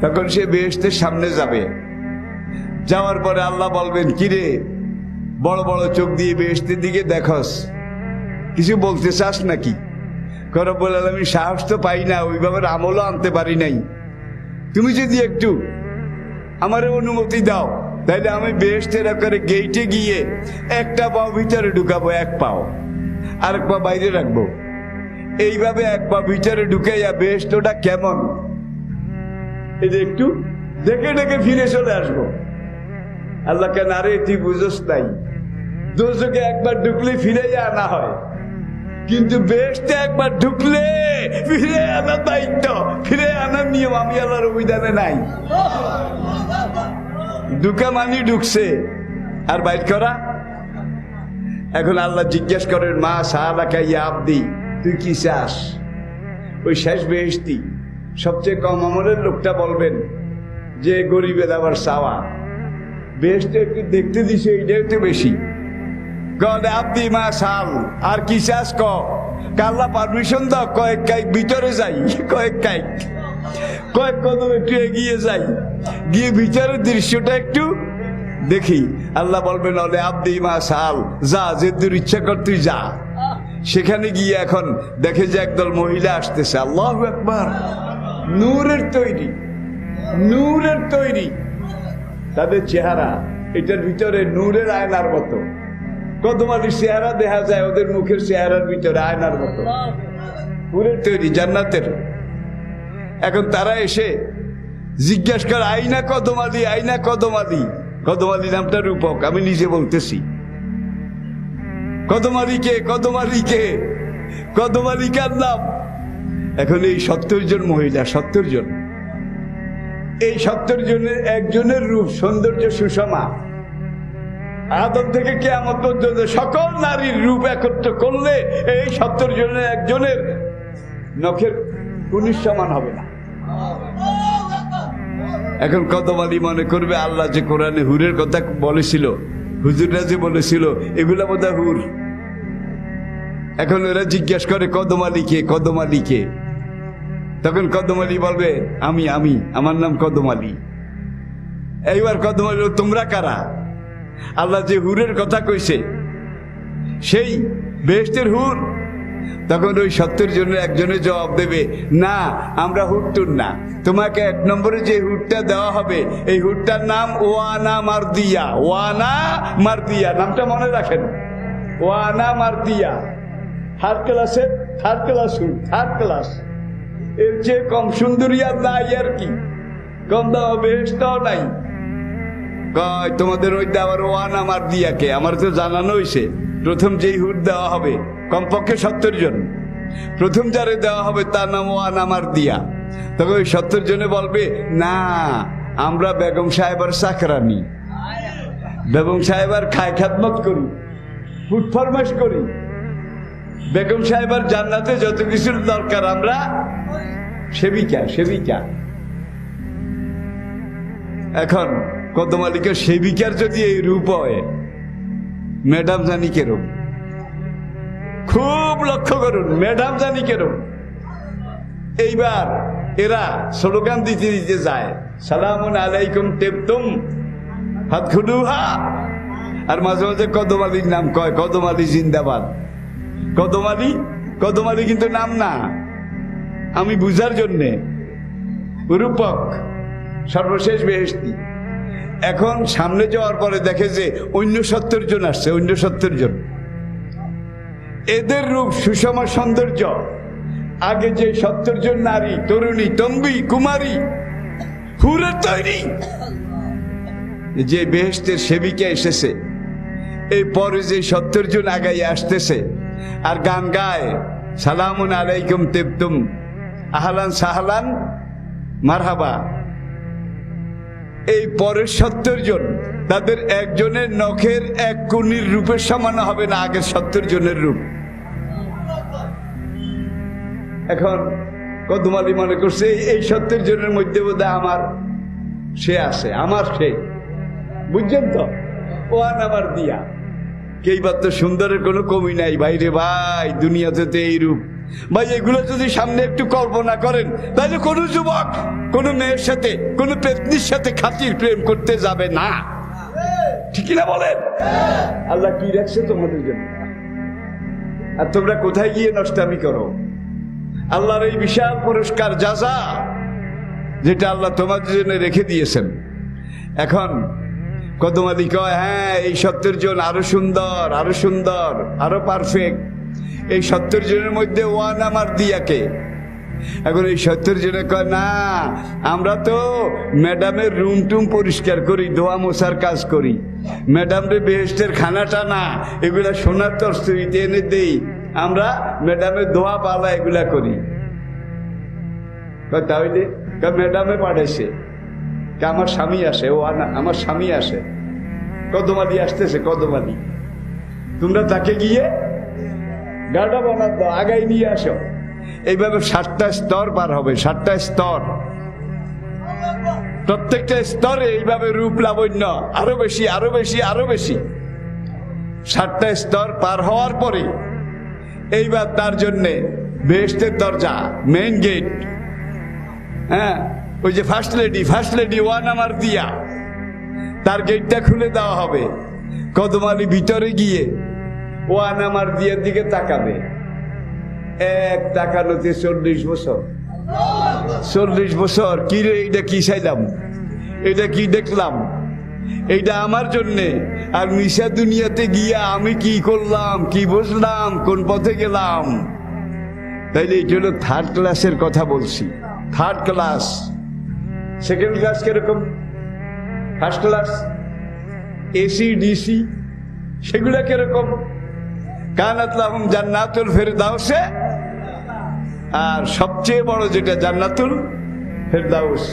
তখন সে বেহেস্তের সামনে যাবে। যাওয়ার পরে আল্লাহ বলবেন, কিরে, বড় বড় চোখ দিয়ে বেহেস্তের দিকে দেখস। কিছু বলতে চাস নাকি? করব বলে আমি সাহস তো পাই না ওইভাবে আমলও আনতে পারি নাই। তুমি যদি একটু আমার অনুমতি দাও, তাইলে আমি বেহেস্তের করে গেইটে গিয়ে একটা পাও ভিতরে ঢুকাবো, এক পাও। আর এক পা বাইরে রাখব। এইভাবে এক পা ভিতরে ঢুকাইয়া বেহেস্তটা কেমন? এই যে একটু দেখে ডেকে ফিরে চলে আসব। আল্লাহ কেন আরে তুই বুঝোস নাই। দোষকে একবার ঢুকলে ফিরে আনা হয়। কিন্তু বেশতে একবার ঢুকলে ফিরে আনার দায়িত্ব, ফিরে আনার নিয়ম আমি আল্লাহর অভিধানে নাই। ঢুকা মানি ঢুকছে। আর বাইর করা। এখন আল্লাহ জিজ্ঞেস করেন, মা সাহালাকা ইয়া তুই কি চাস? ওই শেষ বেহেস্তি সবচেয়ে কম আমলের লোকটা বলবেন যে গরিবের আবার চাওয়া। বেহেস্তে একটু দেখতে দিছে এইটাই তো বেশি। গড আব্দি মা সাল, আর কি চাস ক? কাল্লা পারমিশন দাও, কয়েক কাইক ভিতরে যাই, কয়েক কাইক। কয়েক কদম একটু এগিয়ে যাই, গিয়ে ভিতরের দৃশ্যটা একটু দেখি। আল্লাহ বলবেন অলে আব্দি মা সাল, যা, যে দূর ইচ্ছা কর, তুই যা। সেখানে গিয়ে এখন দেখে যে একদল মহিলা আসতেছে। আল্লাহ একবার নূরের তৈরি নূরের তৈরি। তাদের চেহারা, এটার ভিতরে নূরের আয়নার মতো। কদমালির চেহারা দেখা যায়, ওদের মুখের চেহারার ভিতরে আয়নার মতো। নূরের তৈরি, জান্নাতের। এখন তারা এসে জিজ্ঞাসা করে, আইনা কদমালি আইনা কদমালি কদমালি নামটা রূপক, আমি নিজে বলতেছি। কদমালি কে কদমালি কে? কদমালি কার নাম? এখন এই সত্তর জন মহিলা, সত্তর জন। এই সত্তর জনের একজনের রূপ সৌন্দর্য সুষমা। আদম থেকে কেয়ামত পর্যন্ত সকল নারীর রূপ একত্র করলে এই সত্তর জনের একজনের নখের উনিশ সমান হবে না। এখন কদমালি মনে করবে, আল্লাহ যে কোরআনে হুরের কথা বলেছিল, হুজুররা যে বলেছিল, এগুলা বোধ হুর। এখন ওরা জিজ্ঞেস করে কদমালিকে কদমালিকে তখন কদম আলী বলবে আমি আমি আমার নাম কদম আলী। এইবার কদমালি বলবে, তোমরা কারা? আল্লাহ যে হুরের কথা কইছে সেই বেহেস্তের হুর। তখন ওই সত্তর জনের একজনে জবাব দেবে না আমরা হুট্টুর না। তোমাকে এক নম্বরে যে হুটটা দেওয়া হবে এই হুটটার নাম ওয়ানা মারদিয়া। ওয়ানা মারদিয়া নামটা মনে রাখেন। ওয়ানা মারদিয়া। থার্ড ক্লাসের থার্ড ক্লাস হুট থার্ড ক্লাস এর চেয়ে কম সুন্দরী আর নাই আর কি। কম দাও বেহেস্তাও নাই। কয়, তোমাদের ওই দেওয়ার ওয়ান আমার দিয়াকে আমার তো জানানো হয়েছে প্রথম যেই হুট দেওয়া হবে, কমপক্ষে সত্তর জন। প্রথম যারে দেওয়া হবে, তার নাম ওয়ান আমার দিয়া। তখন ওই সত্তর জনে বলবে, না, আমরা বেগম সাহেবার চাকরানি। বেগম সাহেবার খায় খাদমত করি ফুড ফরমাস করি। বেগম সাহেবার জান্নাতে যত কিছুর দরকার, আমরা সেবিকা সেবিকা। এখন কদমালিকের সেবিকার যদি এই রূপ হয়, ম্যাডাম জানি কেরম খুব লক্ষ্য করুন, ম্যাডাম জানি কেরম এইবার এরা স্লোগান দিতে দিতে যায়, সালাম আলাইকুম টেপতুম, হাত খুলুহা। আর মাঝে মাঝে কদম আলীর নাম কয়, কদম আলী জিন্দাবাদ। কদম আলী কদম আলী কিন্তু নাম না। আমি বুঝার জন্যে রূপক, সর্বশেষ বেহেস্তি এখন সামনে যাওয়ার পরে দেখে যে অন্য সত্তর জন আসছে, অন্য সত্তর জন। এদের রূপ সুষম সৌন্দর্য। আগে যে সত্তর জন নারী, তরুণী, তম্বি, কুমারী, হুরে তৈরি। যে বেহেস্তের সেবিকা এসেছে, এই পরে যে সত্তর জন আগাই আসতেছে, আর গান গায়, সালামুন আলাইকুম তেবতুম। আহলান সাহলান, মারহাবা। এই পরের সত্তর জন তাদের একজনের নখের এক কুনির রূপের সমান হবে না আগের সত্তর জনের রূপ। এখন কদমালি মনে করছে, এই- সত্তর জনের মধ্যে বোধ আমার সে আছে, আমার সে। বুঝছেন তো? ও আমার দিয়া। কেইবার তো সুন্দরের কোনো কমি নাই বাইরে ভাই, দুনিয়াতে তো এই রূপ। ভাই, এগুলো যদি সামনে একটু কল্পনা করেন, তাহলে কোনো যুবক, কোনো মেয়ের সাথে, কোনো পেতনির সাথে খাতির প্রেম করতে যাবে না। ঠিক না বলেন? আল্লাহ কি রাখছে তোমাদের জন্য? আর তোমরা কোথায় গিয়ে নষ্টামি করো? আল্লাহর এই বিশাল পুরস্কার যাজা যেটা আল্লাহ তোমাদের জন্য রেখে দিয়েছেন। এখন কদম আলী কয় হ্যাঁ এই সত্যের জন আরও সুন্দর আরও সুন্দর, আরও পারফেক্ট এই সত্তর জনের মধ্যে ওয়ান আমার দিয়াকে। এখন এই সত্তর জনে কয়, না, আমরা তো ম্যাডামের রুম টুম পরিষ্কার করি, ধোয়া মোছার কাজ করি। ম্যাডাম রে বেহেস্টের খানাটা না, এগুলা সোনার তরস্তরিতে এনে দেই। আমরা ম্যাডামের ধোয়া পালা এগুলা করি। তাহলে? ম্যাডামে পাঠাইছে। আমার স্বামী আসে, ও আনা, আমার স্বামী আসে। কদমালি আসতেছে, কদমালি। তোমরা তাকে গিয়ে গাড়া বানার দাও আগাই নিয়ে আসো। এইভাবে সাতটা স্তর পার হবে, সাতটা স্তর। প্রত্যেকটা স্তরে এইভাবে রূপ লাবণ্য, আরও বেশি আরও বেশি আরও বেশি। সাতটা স্তর পার হওয়ার পরে এইবার তার জন্যে বেহেস্টের দরজা মেইন গেট হ্যাঁ ওই যে first lady first lady one আমার দিয়া। তার গেটটা খুলে দেওয়া হবে। কদমালি ভিতরে গিয়ে ওয়ান আমার দিয়ার দিকে তাকাবে। এক তাকানোতে চল্লিশ বছর। চল্লিশ বছর, কি রে, এটা কি চাইলাম? এটা কি দেখলাম? এইটা আমার জন্যে। আর মিশা দুনিয়াতে গিয়া আমি কি করলাম, কি বুঝলাম কোন পথে গেলাম? তাইলে এটা হলো থার্ড ক্লাসের কথা বলছি। থার্ড ক্লাস সেকেন্ড ক্লাস কীরকম? ফার্স্ট ক্লাস এসি ডিসি সেগুলা কীরকম? কানাত লাহুম জান্নাতুল ফেরদাউসে। আর সবচেয়ে বড় যেটা জান্নাতুল ফেরদাউস।